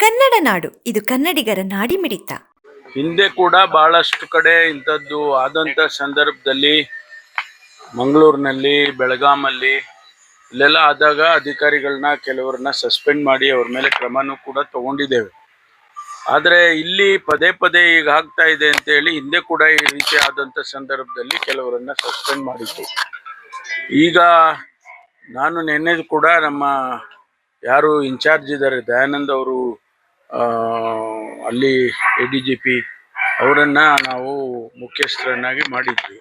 ಕನ್ನಡ ನಾಡು, ಇದು ಕನ್ನಡಿಗರ ನಾಡಿಮಿಡಿತ. ಹಿಂದೆ ಕೂಡ ಬಹಳಷ್ಟು ಕಡೆ ಇಂಥದ್ದು ಆದಂಥ ಸಂದರ್ಭದಲ್ಲಿ ಮಂಗಳೂರಿನಲ್ಲಿ, ಬೆಳಗಾಮಲ್ಲಿ ಇಲ್ಲೆಲ್ಲ ಆದಾಗ ಅಧಿಕಾರಿಗಳನ್ನ ಕೆಲವ್ರನ್ನ ಸಸ್ಪೆಂಡ್ ಮಾಡಿ ಅವ್ರ ಮೇಲೆ ಕ್ರಮನೂ ಕೂಡ ತಗೊಂಡಿದ್ದೇವೆ. ಆದರೆ ಇಲ್ಲಿ ಪದೇ ಪದೇ ಈಗ ಆಗ್ತಾ ಇದೆ ಅಂತೇಳಿ ಹಿಂದೆ ಕೂಡ ಈ ರೀತಿ ಆದಂಥ ಸಂದರ್ಭದಲ್ಲಿ ಕೆಲವರನ್ನ ಸಸ್ಪೆಂಡ್ ಮಾಡಿತ್ತು ಈಗ ನಾನು ನಿನ್ನೆ ಕೂಡ ನಮ್ಮ ಯಾರು ಇನ್ಚಾರ್ಜ್ ಇದ್ದಾರೆ, ದಯಾನಂದ್ ಅವರು ಅಲ್ಲಿ ಎ ಡಿ ಜಿ ಪಿ ಅವರನ್ನು ನಾವು ಮುಖ್ಯಸ್ಥರನ್ನಾಗಿ ಮಾಡಿದ್ವಿ.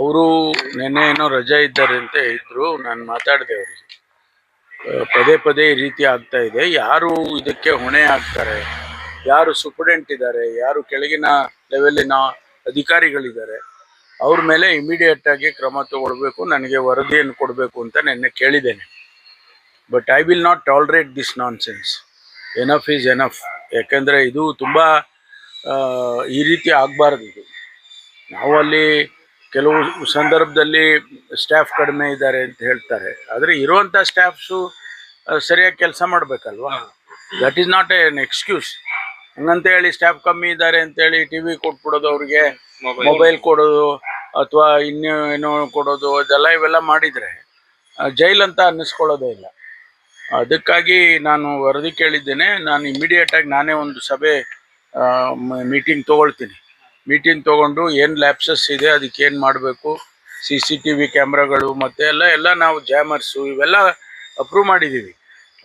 ಅವರು ನೆನ್ನೆ ಏನೋ ರಜಾ ಇದ್ದಾರೆ ಅಂತ ಇದ್ದರು ನಾನು ಮಾತಾಡಿದೆ ಅವರಿಗೆ. ಪದೇ ಪದೇ ಈ ರೀತಿ ಆಗ್ತಾ ಇದೆ. ಯಾರು ಇದಕ್ಕೆ ಹೊಣೆ ಆಗ್ತಾರೆ, ಯಾರು ಸುಪ್ರಿಡೆಂಟ್ ಇದ್ದಾರೆ, ಯಾರು ಕೆಳಗಿನ ಲೆವೆಲಿನ ಅಧಿಕಾರಿಗಳಿದ್ದಾರೆ, ಅವ್ರ ಮೇಲೆ ಇಮಿಡಿಯೇಟ್ ಆಗಿ ಕ್ರಮ ತಗೊಳ್ಬೇಕು, ನನಗೆ ವರದಿಯನ್ನು ಕೊಡಬೇಕು ಅಂತ ನೆನ್ನೆ ಕೇಳಿದ್ದೇನೆ. But I will not tolerate this nonsense enough is enough ಯಾಕೆಂದರೆ ಇದು ತುಂಬ ಈ ರೀತಿ ಆಗಬಾರ್ದು ಇದು. ನಾವು ಅಲ್ಲಿ ಕೆಲವು ಸಂದರ್ಭದಲ್ಲಿ ಸ್ಟಾಫ್ ಕಡಿಮೆ ಇದ್ದಾರೆ ಅಂತ ಹೇಳ್ತಾರೆ. ಆದರೆ ಇರುವಂಥ ಸ್ಟಾಫ್ಸು ಸರಿಯಾಗಿ ಕೆಲಸ ಮಾಡಬೇಕಲ್ವಾ? That is not an excuse ಹಂಗಂತ ಹೇಳಿ ಸ್ಟಾಫ್ ಕಮ್ಮಿ ಇದ್ದಾರೆ ಅಂತೇಳಿ ಟಿ ವಿ ಕೊಟ್ಬಿಡೋದು ಅವ್ರಿಗೆ ಮೊಬೈಲ್ ಕೊಡೋದು ಅಥವಾ ಇನ್ನೂ ಏನೋ ಕೊಡೋದು ಅದೆಲ್ಲ ಇವೆಲ್ಲ ಮಾಡಿದರೆ ಜೈಲ್ ಅಂತ ಅನ್ನಿಸ್ಕೊಳ್ಳೋದೇ ಇಲ್ಲ. ಅದಕ್ಕಾಗಿ ನಾನು ವರದಿ ಕೇಳಿದ್ದೇನೆ. ನಾನು ಇಮಿಡಿಯೇಟ್ ಆಗಿ ನಾನೇ ಒಂದು ಸಭೆ ಮೀಟಿಂಗ್ ತಗೊಳ್ತೀನಿ. ಮೀಟಿಂಗ್ ತಗೊಂಡು ಏನು ಲ್ಯಾಪ್ಸಸ್ ಇದೆ, ಅದಕ್ಕೆ ಏನು ಮಾಡಬೇಕು ಸಿ ಸಿ ಟಿ ವಿ ಕ್ಯಾಮ್ರಾಗಳು ಮತ್ತು ಎಲ್ಲ ಎಲ್ಲ ನಾವು ಜಾಮರ್ಸು ಇವೆಲ್ಲ ಅಪ್ರೂವ್ ಮಾಡಿದ್ದೀವಿ.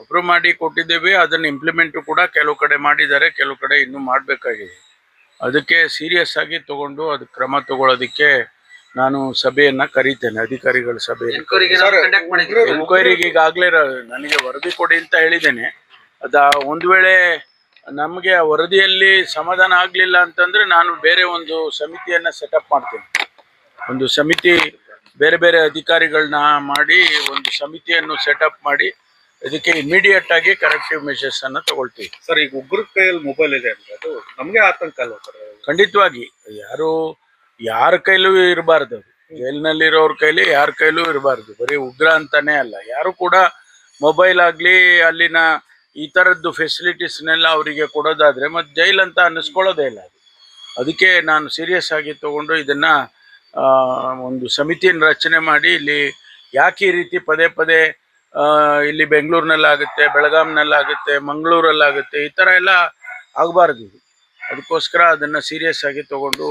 ಅಪ್ರೂವ್ ಮಾಡಿ ಕೊಟ್ಟಿದ್ದೀವಿ. ಅದನ್ನು ಇಂಪ್ಲಿಮೆಂಟು ಕೂಡ ಕೆಲವು ಕಡೆ ಮಾಡಿದ್ದಾರೆ. ಕೆಲವು ಕಡೆ ಇನ್ನೂ ಮಾಡಬೇಕಾಗಿದೆ. ಅದಕ್ಕೆ ಸೀರಿಯಸ್ ಆಗಿ ತಗೊಂಡು ಅದಕ್ಕೆ ಕ್ರಮ ತಗೊಳ್ಳೋದಕ್ಕೆ ನಾನು ಸಭೆಯನ್ನ ಕರೀತೇನೆ ಅಧಿಕಾರಿಗಳ ಸಭೆ ಎನ್ಕ್ವೈರಿಗೆ ಈಗಾಗಲೇ ನನಗೆ ವರದಿ ಕೊಡಿ ಅಂತ ಹೇಳಿದ್ದೇನೆ. ಅದ ಒಂದು ವೇಳೆ ನಮಗೆ ಆ ವರದಿಯಲ್ಲಿ ಸಮಾಧಾನ ಆಗಲಿಲ್ಲ ಅಂತಂದ್ರೆ ನಾನು ಬೇರೆ ಒಂದು ಸಮಿತಿಯನ್ನ ಸೆಟಪ್ ಮಾಡ್ತೇನೆ. ಒಂದು ಸಮಿತಿ ಬೇರೆ ಬೇರೆ ಅಧಿಕಾರಿಗಳನ್ನ ಮಾಡಿ ಒಂದು ಸಮಿತಿಯನ್ನು ಸೆಟಪ್ ಮಾಡಿ ಇದಕ್ಕೆ ಇಮಿಡಿಯೇಟ್ ಆಗಿ ಕರೆಕ್ಟಿವ್ ಮೆಷರ್ಸ್ ಅನ್ನು ತಗೊಳ್ತೀವಿ. ಸರ್ ಈಗ ಉಗ್ರ ಕೈಯಲ್ಲಿ ಮೊಬೈಲ್ ಇದೆ ಅಂತ ಅದು ನಮ್ಗೆ ಆತಂಕ ಅಲ್ಲ ಸರ್ ಖಂಡಿತವಾಗಿ. ಯಾರು ಯಾರ ಕೈಲೂ ಇರಬಾರ್ದು ಜೈಲಿನಲ್ಲಿರೋರ ಕೈಲಿ ಯಾರ ಕೈಲೂ ಇರಬಾರ್ದು. ಬರೀ ಉಗ್ರ ಅಂತಾನೆ ಅಲ್ಲ. ಯಾರು ಕೂಡ ಮೊಬೈಲ್ ಆಗಲಿ, ಅಲ್ಲಿನ ಈ ಥರದ್ದು ಫೆಸಿಲಿಟೀಸ್ನೆಲ್ಲ ಅವರಿಗೆ ಕೊಡೋದಾದ್ರೆ ಮತ್ತೆ ಜೈಲ್ ಅಂತ ಅನ್ನಿಸ್ಕೊಳ್ಳೋದೇ ಇಲ್ಲ ಅದು. ಅದಕ್ಕೆ ನಾನು ಸೀರಿಯಸ್ ಆಗಿ ತಗೊಂಡು ಇದನ್ನ ಒಂದು ಸಮಿತಿಯನ್ನು ರಚನೆ ಮಾಡಿ ಇಲ್ಲಿ ಯಾಕೆ ಈ ರೀತಿ ಪದೇ ಪದೇ ಇಲ್ಲಿ ಬೆಂಗಳೂರಿನಲ್ಲಾಗುತ್ತೆ, ಬೆಳಗಾಂನಲ್ಲಾಗುತ್ತೆ, ಮಂಗಳೂರಲ್ಲಾಗುತ್ತೆ ಈ ಥರ ಎಲ್ಲ ಆಗಬಾರ್ದು. ಅದಕ್ಕೋಸ್ಕರ ಅದನ್ನು ಸೀರಿಯಸ್ ಆಗಿ ತಗೊಂಡು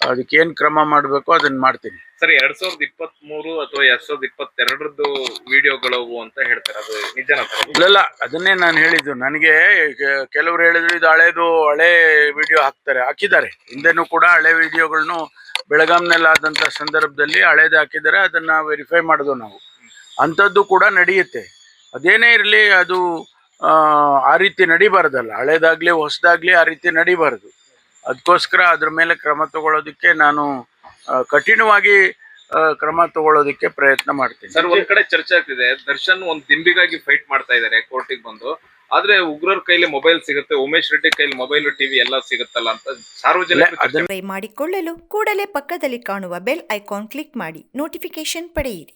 ಅದಕ್ಕೆ ಏನ್ ಕ್ರಮ ಮಾಡಬೇಕು ಅದನ್ನ ಮಾಡ್ತೀನಿ. ಸರ್ ಎರಡ್ ಸಾವಿರದ ಇಪ್ಪತ್ತ್ ಮೂರು ಅಥವಾ ಎರಡ್ ಸಾವಿರದ ಇಪ್ಪತ್ತೆರಡರದ್ದು ವಿಡಿಯೋಗಳವು ಅಂತ ಹೇಳ್ತಾರೆ ಅದು ನಿಜನ ಇಲ್ಲ ಅದನ್ನೇ ನಾನು ಹೇಳಿದ್ದು. ನನಗೆ ಕೆಲವರು ಹೇಳಿದ್ರು ಇದು ಹಳೇದು ಹಳೆ ವಿಡಿಯೋ ಹಾಕ್ತಾರೆ ಹಾಕಿದ್ದಾರೆ. ಹಿಂದೆನೂ ಕೂಡ ಹಳೆ ವಿಡಿಯೋಗಳನ್ನು ಬೆಳಗಾಂನಲ್ಲಿ ಆದಂತ ಸಂದರ್ಭದಲ್ಲಿ ಹಳೇದು ಹಾಕಿದ್ದಾರೆ ಅದನ್ನ ವೆರಿಫೈ ಮಾಡಿದ್ವು ನಾವು. ಅಂಥದ್ದು ಕೂಡ ನಡೆಯುತ್ತೆ. ಅದೇನೇ ಇರಲಿ ಅದು ಆ ರೀತಿ ನಡಿಬಾರ್ದಲ್ಲ. ಹಳೇದಾಗ್ಲಿ ಹೊಸದಾಗ್ಲಿ ಆ ರೀತಿ ನಡಿಬಾರ್ದು. ಅದಕ್ಕೋಸ್ಕರ ಅದ್ರ ಮೇಲೆ ಕ್ರಮ ತಗೊಳ್ಳೋದಕ್ಕೆ ನಾನು ಕಠಿಣವಾಗಿ ಆ, ಕ್ರಮ ತಗೊಳ್ಳೋದಕ್ಕೆ ಪ್ರಯತ್ನ ಮಾಡ್ತೀನಿ. ಸರ್ ಒಂದ್ ಕಡೆ ಚರ್ಚೆ ಆಗ್ತಿದೆ. ದರ್ಶನ್ ಒಂದ್ ದಿಂಬಿಗಾಗಿ ಫೈಟ್ ಮಾಡ್ತಾ ಇದಾರೆ ಕೋರ್ಟಿಗೆ ಬಂದು. ಆದ್ರೆ ಉಗ್ರರ ಕೈಲಿ ಮೊಬೈಲ್ ಸಿಗುತ್ತೆ ಉಮೇಶ್ ರೆಡ್ಡಿ ಕೈಲಿ ಮೊಬೈಲ್ ಟಿವಿ ಎಲ್ಲ ಸಿಗುತ್ತಲ್ಲ ಅಂತ ಸಾರ್ವಜನಿಕ ಅದನ್ನ ಮಾಡಿಕೊಳ್ಳಲು ಕೂಡಲೇ ಪಕ್ಕದಲ್ಲಿ ಕಾಣುವ ಬೆಲ್ ಐಕಾನ್ ಕ್ಲಿಕ್ ಮಾಡಿ ನೋಟಿಫಿಕೇಶನ್ ಪಡೆಯಿರಿ.